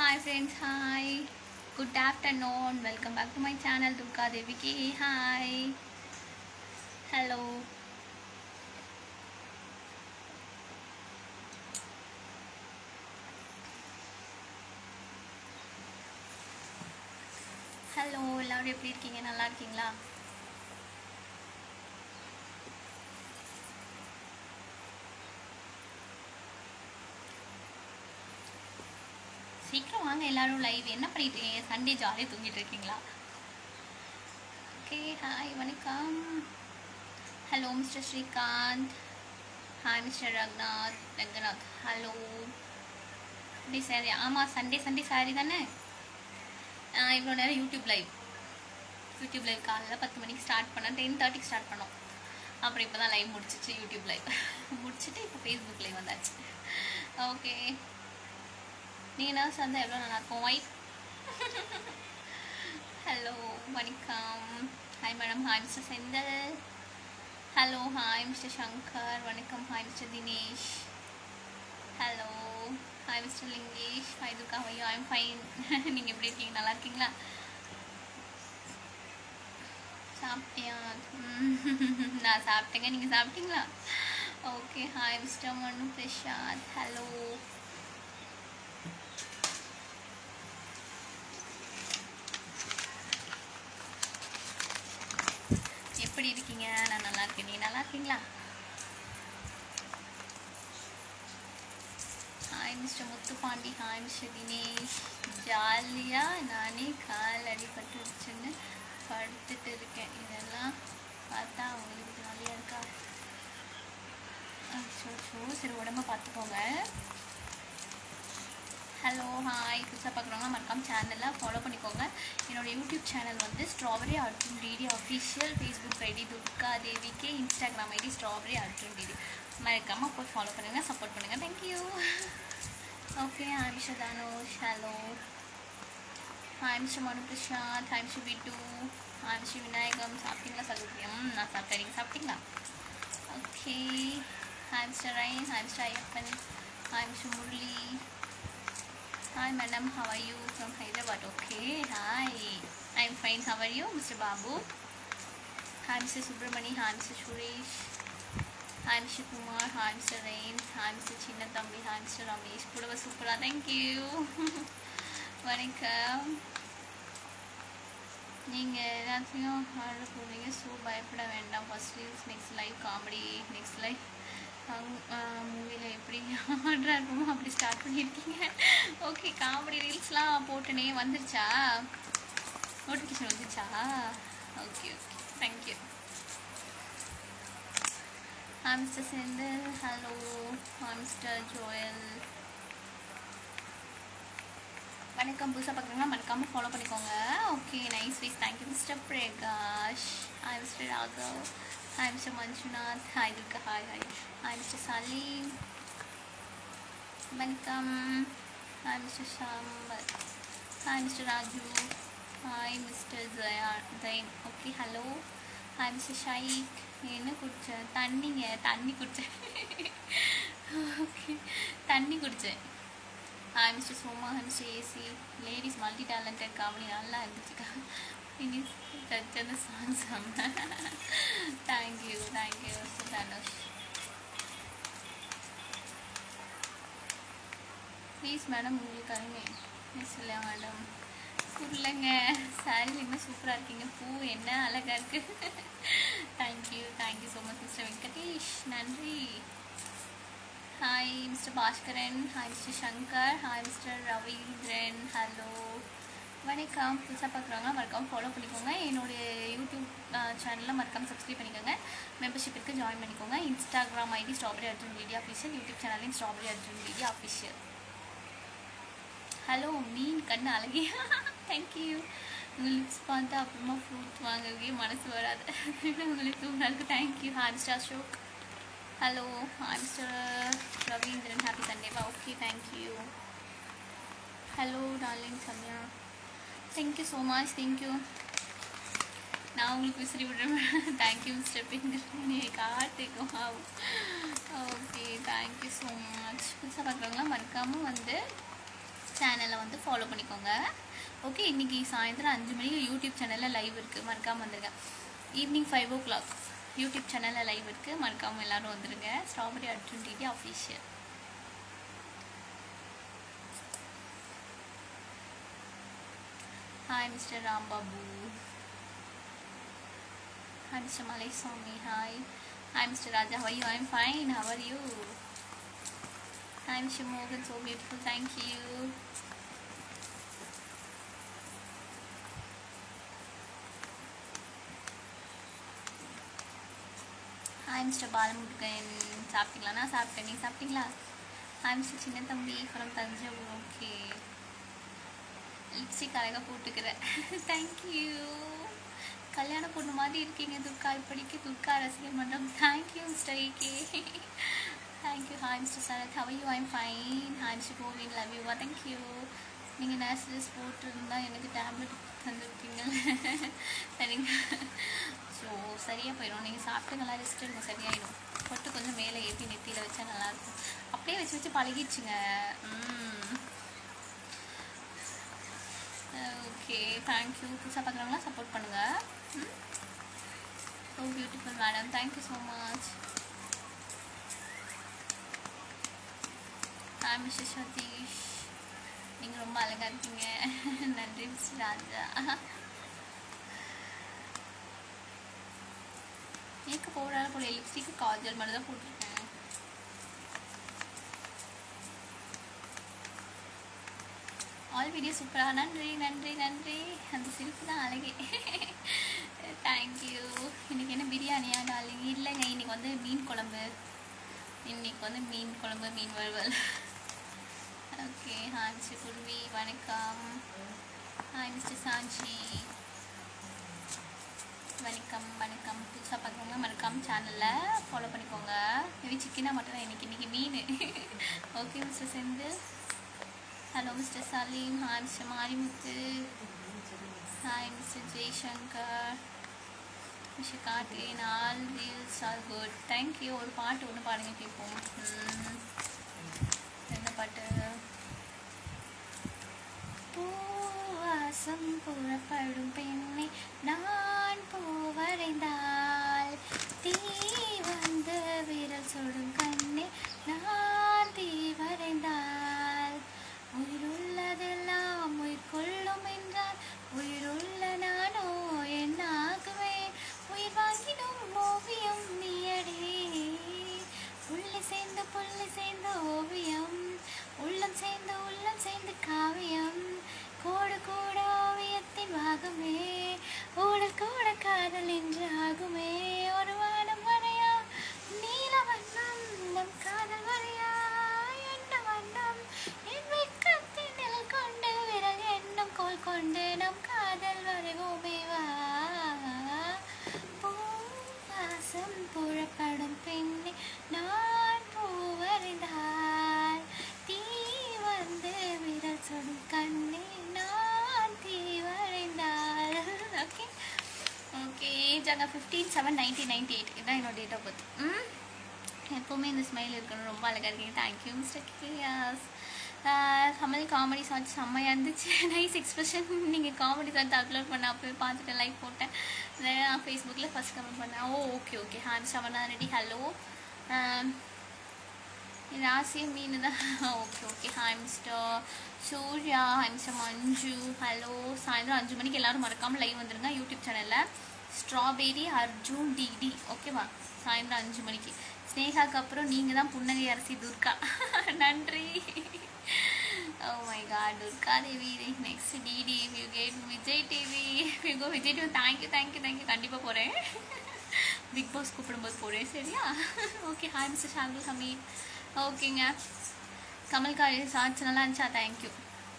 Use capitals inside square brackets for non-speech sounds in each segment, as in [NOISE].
Hi friends hi good afternoon welcome back to my channel Durga தேவிக்கு hi hello hello எல்லாரும் எப்படி இருக்கீங்க நல்லா இருக்கீங்களா வாங்க எல்லாரும் லைவ் என்ன பண்ணிட்டு இருக்கீங்க சண்டே ஜாலியாக தூங்கிட்டு இருக்கீங்களா? ஓகே ஹாய் வணக்கம். Hello mister Srikanth hi mister Ranganath Ranganath hello அப்படி சாரி ஆமாம் சண்டே சண்டே சாரி தானே? இவ்வளோ நேரம் யூடியூப் லைவ் யூடியூப் லைவ் காலையில் பத்து மணிக்கு ஸ்டார்ட் பண்ணேன் டென் தேர்ட்டிக்கு ஸ்டார்ட் பண்ணோம். அப்புறம் இப்போ தான் லைவ் முடிச்சிச்சு யூடியூப் லைவ் முடிச்சுட்டு இப்போ ஃபேஸ்புக் லைவ் வந்தாச்சு. ஓகே நீங்கள் என்ன சேர்ந்தா எவ்வளோ நல்லாயிருக்கும்? ஒய்ஃப் ஹலோ வணக்கம். Hi madam hi mister Senthil hello hi mister Shankar வணக்கம். Hi mister Dinesh hello hi mister Lingesh hi Durga ஐயோ ஐம் ஃபைன் நீங்கள் எப்படி இருக்கீங்க? நல்லா இருக்கீங்களா? சாப்பிட்டியா? நான் சாப்பிட்டேங்க. நீங்கள் சாப்பிட்டீங்களா? Okay hi mister Manu Prasad hello எப்படி இருக்கீங்க? நான் நல்லா இருக்கேன். நீ நல்லா இருக்கீங்களா? Hi mister Muthupandi. Hi mister Dinesh. ஜாலியாக நானே கால் அடிபட்டுருச்சுன்னு படுத்துட்டு இருக்கேன். இதெல்லாம் பார்த்தா உங்களுக்கு ஜாலியாக இருக்கா? அச்சோ சரி உடம்ப பார்த்துக்கோங்க. ஹலோ ஹாய் புதுசாக பார்க்குறவங்க மறக்காம சேனலில் ஃபாலோ பண்ணிக்கோங்க. என்னோடய யூடியூப் சேனல் வந்து strawberry Arjun DD official Facebook ID Durga தேவிக்கு Instagram ID strawberry Arjun DD மறக்காமல் போய் ஃபாலோ பண்ணுங்கள் சப்போர்ட் பண்ணுங்கள் thank you okay I'm mister Dhanush hello hi mister Manu Prasad hi mister விட்டு ஹாய் மிஸ்டர் விநாயகம் சாப்பிட்டீங்களா? சலுக்கியம் நான் சாப்பிட்டேன். நீங்கள் சாப்பிட்டீங்களா? Okay hi mister Rhine hi mister Ayyappan hi mister Murali Hi madam, how are you from Hyderabad? Okay, hi. I'm fine. How are you, Mr. Babu? Hi, Mr. Subramani. Hi, Mr. Suresh. Hi, Mr. Kumar. Hi, Mr. Rain. Hi, Mr. Chinnathambi. Hi, Mr. Ramesh. Pudava Supra. Thank you. [LAUGHS] வணக்கம் நீங்கள் எல்லாத்தையும் order போடுவீங்க so பயப்பட வேண்டாம் first reels next live comedy next live மூவியில் எப்படி order இருக்குமோ அப்படி ஸ்டார்ட் பண்ணியிருக்கீங்க ஓகே காமெடி ரீல்ஸ்லாம் போட்டுனே வந்துருச்சா? நோட்டிஃபிகேஷன் வந்துருச்சா? ஓகே ஓகே தேங்க்யூ ஹா மிஸ்டர் செந்தில் ஹலோ ஹா மிஸ்டர் ஜோயல் வணக்கம். புதுசாக பார்க்குறீங்களா மறக்காமல் ஃபாலோ பண்ணிக்கோங்க. ஓகே நைஸ் வீஸ் தேங்க்யூ மிஸ்டர் பிரகாஷ் ஐ mister Raghav Hi, mister Manjunath Hi, Durga Hi, hi. Hi, Mr. Salim. Welcome. Hi, Mr. ஷாம்பர் Hi, Mr. Raju. Hi, Mr. Jaya Okay, hello. Hi, Mr. Shaikh. என்ன குடித்தேன் தண்ணிங்க தண்ணி குடித்தேன் okay தண்ணி குடித்தேன் hi mister Soma mister AC ladies multi talented comedy நல்லா இருந்துச்சுக்கா இனி தச்சது சாங் செம்ம thank you thank you mister Dhanush please madam உங்களுக்கு அருமை மிஸ் இல்லையா மேடம் புரியலங்க சாரியில் இன்னும் சூப்பராக இருக்கீங்க? பூ என்ன அழகாக இருக்குது thank you thank you so much mister Venkatesh நன்றி. Hi mister Baskaran hi mister Shankar hi mister Ravindran hello வணக்கம். புதுசாக பார்க்குறவங்க மறக்காம ஃபாலோ பண்ணிக்கோங்க. என்னுடைய யூடியூப் சேனலில் மறக்காம சப்ஸ்கிரைப் பண்ணிக்கோங்க. மெம்பர்ஷிப் இருக்குது ஜாயின் பண்ணிக்கோங்க. Instagram ID strawberry Arjun media official YouTube சேனலையும் strawberry Arjun media official hello மீன் கண்ணு அழகிய தேங்க்யூ உங்கள் லிப்ஸ் பார்த்து அப்புறமா ஃப்ரூட் வாங்கவே மனசு வராது. உங்களுக்கு உங்களுக்கு thank you hi Ashok hello hi Ravindran happy சண்டேவா okay thank you hello darling Samya thank you so much thank you நான் உங்களுக்கு விசிறி விடுறேன் thank you mister finger Karthik okay thank you so much புதுசாக பார்க்குறவங்களாம் மறக்காமல் வந்து சேனலை வந்து ஃபாலோ பண்ணிக்கோங்க. ஓகே இன்றைக்கி சாயந்தரம் அஞ்சு மணிக்கு யூடியூப் சேனலில் லைவ் இருக்குது மறக்காமல் வந்துருங்க. Evening five o'clock YouTube சேனலில் லைவ் இருக்குது மறக்காமல் எல்லோரும் வந்துருங்க. Strawberry Arjun TV official Hi, Mr. Rambabu. Hi, Mr. Malay Swami. Hi. Hi, Mr. Raja. How are you? I'm fine. How are you? Hi, Mr. Morgan. So beautiful. Thank you. Hi mister Balamurugan சாப்பிட்டீங்களா நான் சாப்பிட்டேன் நீ சாப்பிட்டீங்களா hi mister சின்ன தம்பி from Thanjavur okay lipstick அழகாக போட்டுக்கிறேன். [LAUGHS] Thank you கல்யாண பொண்ணு மாதிரி இருக்கீங்க துர்கா. இப்படிக்கு துர்கா ரசிகர் மன்றம். Thank you mister AK thank you hi mister Sarath how you I'm fine hi mister CoWIN love யூவா தேங்க்யூ நீங்கள் நேச்சுரல்ஸ் போட்டிருந்தா எனக்கு டேப்லெட் தந்துருக்கீங்க [LAUGHS] சரிங்க ஸோ சரியாக போயிடும் நீங்கள் சாப்பிட்டுங்களா ரெஸ்ட் எடுங்க. சரியாயிடும் பொட்டு கொஞ்சம் மேலே ஏற்றி நெத்தியில் வச்சா நல்லாயிருக்கும் அப்படியே வச்சு வச்சு பழகிடுச்சுங்க ம் ஓகே தேங்க்யூ புதுசாக பார்க்குறவங்களாம் சப்போர்ட் பண்ணுங்கள் so beautiful madam thank you so much hi mister Sathish நீங்கள் ரொம்ப அழகாக இருக்கீங்க. [LAUGHS] நன்றி மிஸ்டர் ராஜா. [LAUGHS] மேக்கப் போடாத போல லிப்ஸ்டிக்கு காஜல் மட்டும் தான் போட்டிருக்கேன். ஆல் வீடியோ சூப்பராக நன்றி நன்றி நன்றி. அந்த சிரிப்பு தான் அழகே. தேங்க்யூ இன்றைக்கி என்ன பிரியாணியா டாலிங் இல்லைங்க. இன்றைக்கி வந்து மீன் குழம்பு. இன்றைக்கி வந்து மீன் குழம்பு மீன் வறுவல். ஓகே ஹாஞ்சி குருவி வணக்கம். ஹாய் மிஸ்டர் சாஞ்சி. வணக்கம் வணக்கம். புதுசாக பார்க்குறவங்க மறக்காம சேனலில் ஃபாலோ பண்ணிக்கோங்க. மேபி சிக்கனாக மட்டும் இன்னைக்கு இன்றைக்கி மீன். Okay mister Senthil. Hello mister Salim hi mister Marimuthu hi mister Jaishankar mister Karthikeyan all reels are good thank you ஒரு பாட்டு ஒன்று பாடுங்க கேட்போம் என்ன பாட்டு? பூவாசம் புறப்படும் பெண்ணை ஜாங்க fifteen seven nineteen ninety eight இதுதான் என்னோட டேட் ஆஃப் பர்த் ம். எப்போவுமே இந்த ஸ்மைல் இருக்கணும். ரொம்ப அழகாக இருக்கீங்க. தேங்க்யூ மிஸ்டர் கியாஸ் கமல் காமெடி சாட்சி செம்மையாக இருந்துச்சு. நைஸ் எக்ஸ்பிரஷன் நீங்கள் காமெடி சாட்சி அப்லோட் பண்ண அப்போயே பார்த்துட்டு லைக் போட்டேன். நான் ஃபேஸ்புக்கில் ஃபஸ்ட் கமெண்ட் பண்ணேன். ஓ ஓகே ஓகே ஹான் சவனா ரெடி ஹலோ ராசிய மீன் தான். Okay okay hi mister Surya hi mister Manju hello சாயந்தரம் அஞ்சு மணிக்கு எல்லாரும் மறக்காமல் லைவ் வந்துருங்க. யூடியூப் சேனலில் ஸ்ட்ராபெரி அர்ஜுன் டிடி ஓகேவா சாயந்தரம் அஞ்சு மணிக்கு. ஸ்னேகாக்கு அப்புறம் நீங்கள் தான் புன்னகை அரசி துர்கா. [LAUGHS] நன்றி. ஓ my god Durga Devi next DD you get Vijay TV you go Vijay TV thank you thank you thank you கண்டிப்பாக போகிறேன் பிக் பாஸ் கூப்பிடும்போது போகிறேன் சரியா? Okay hi mister Shahul Hameed ஓகேங்க கமல்காரி சாட்சி நல்லா இருந்துச்சா? தேங்க்யூ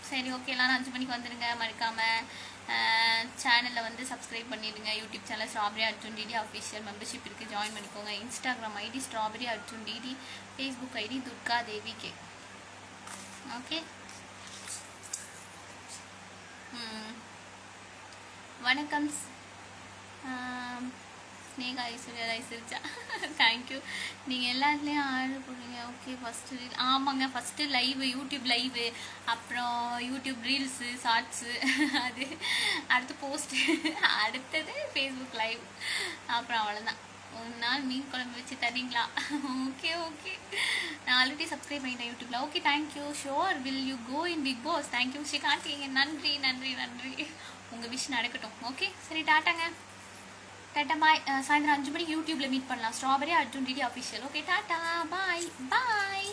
சரி ஓகே எல்லாரும் அஞ்சு மணிக்கு வந்துடுங்க மறக்காமல் சேனலில் வந்து சப்ஸ்கிரைப் பண்ணிடுங்க. YouTube channel strawberry Arjun DD official membership இருக்குது ஜாயின் பண்ணிக்கோங்க. Instagram ID strawberry Arjun DD Facebook ID Durga Devi K okay வணக்கம். ஸ்னேகா ஐஸ்வர்யா ராய் தேங்க்யூ நீங்கள் எல்லாத்துலேயும் ஆர்டர் போடுறீங்க. ஓகே ஃபஸ்ட்டு ரீல் ஆமாங்க ஃபஸ்ட்டு லைவு யூடியூப் லைவு அப்புறம் யூடியூப் ரீல்ஸு ஷார்ட்ஸு அது. அடுத்து போஸ்ட்டு அடுத்தது ஃபேஸ்புக் லைவ் அப்புறம் அவ்வளோதான் ஒரு நாள் மீன் குழம்பு வச்சு தரீங்களா ஓகே ஓகே நான் ஆல்ரெடி சப்ஸ்கிரைப் பண்ணிட்டேன் யூடியூப்ல okay thank you sure will you go in Bigg Boss thank you Srikanth நன்றி நன்றி நன்றி. உங்கள் விஷ் நடக்கட்டும். ஓகே சரி டாட்டாங்க. டாட்டா சாயந்தரம் அஞ்சு மணிக்கு யூடியூப்ல மீட் பண்ணலாம். Strawberry Arjun DD official okay tata bye பாய்